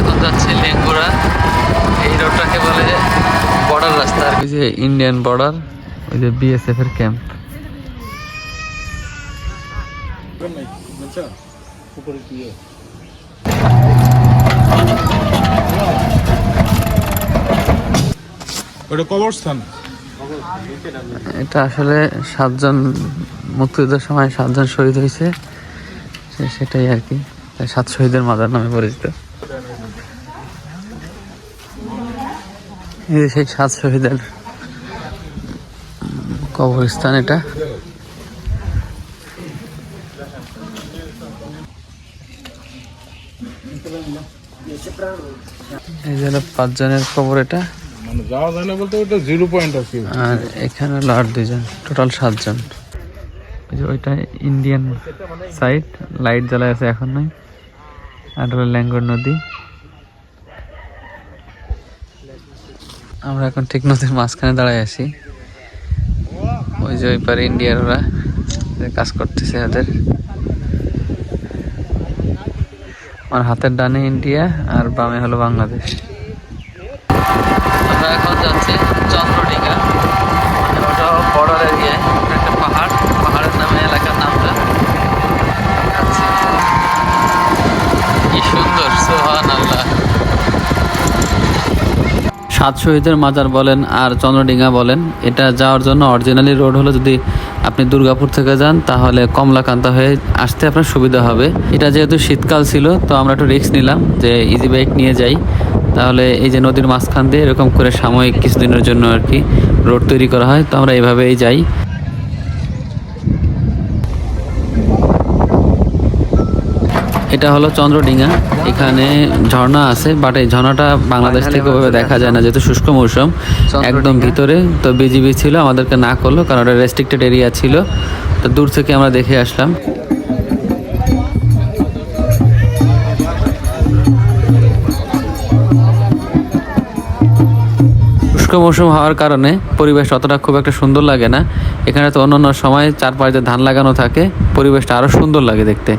এখন যাচ্ছি লেঙ্গুরা। এই রোডটাকে বলে বর্ডার রাস্তা। আর যে ইন্ডিয়ান বর্ডার ওই যে বিএসএফ এর ক্যাম্প ওটা কবরস্থান। এটা আসলে সাতজন মুক্তিযুদ্ধের সময় সাতজন শহীদ হয়েছে। সেটাই আর কি। সাত শহীদের মাজার নামে পরিচিত। এই সেই সাত শহীদের কবরস্থান এটা। এই যে পাঁচজনের কবর এটা। মানে যাওয়া যায় না বলতে ওটা জিরো পয়েন্ট আছে। আর এখানে হলো আট দুজন টোটাল সাতজন। ওইটা ইন্ডিয়ান সাইড লাইট জ্বালায় আছে এখন নাই আর হলো ল্যাঙ্গর নদী। আমরা এখন ঠিক নদীর মাঝখানে দাঁড়ায় আছি। ওই যে ওই পারে ইন্ডিয়ার ওরা কাজ করতেছে ওদের। আমার হাতের ডানে ইন্ডিয়া আর বামে হলো বাংলাদেশ আমরা এখন যাচ্ছি চন্দ্রডিঙ্গা মানে ওটা বর্ডার এরিয়ায় একটা পাহাড় পাহাড়ের নামে এলাকার নামটা যাচ্ছি কি সুন্দর সোহান আল্লাহ সাত শহীদের মাজার বলেন আর চন্দ্রডিঙ্গা বলেন, এটা যাওয়ার জন্য অরিজিনালি রোড হলো যদি আপনি দুর্গাপুর থেকে যান, তাহলে কমলাকান্তা হয়ে আসতে আপনার সুবিধা হবে। এটা যেহেতু শীতকাল ছিল, তো আমরা একটু রিস্ক নিলাম যে ইজি বাইক নিয়ে যাই। তাহলে এই যে নদীর মাঝখান দিয়ে এরকম করে সাময়িক কিছুদিনের জন্য আর কি রোড তৈরি করা হয়, তো আমরা এভাবেই যাই। এটা হলো চন্দ্রডিঙ্গা। এখানে ঝর্ণা আছে বাট এই ঝর্ণাটা বাংলাদেশ থেকে ওভাবে দেখা যায় না যেহেতু শুষ্ক মৌসুম। একদম ভিতরে তো বিজিবি ছিল আমাদেরকে না করল কারণ ওটা রেস্ট্রিক্টেড এরিয়া ছিল। তো দূর থেকে আমরা দেখে আসলাম। শুষ্ক মৌসুম হওয়ার কারণে পরিবেশ অতটা খুব একটা সুন্দর লাগে না। এখানে তো অন্যান্য সময় চারপাশে ধান লাগানো থাকে পরিবেশটা আরও সুন্দর লাগে দেখতে।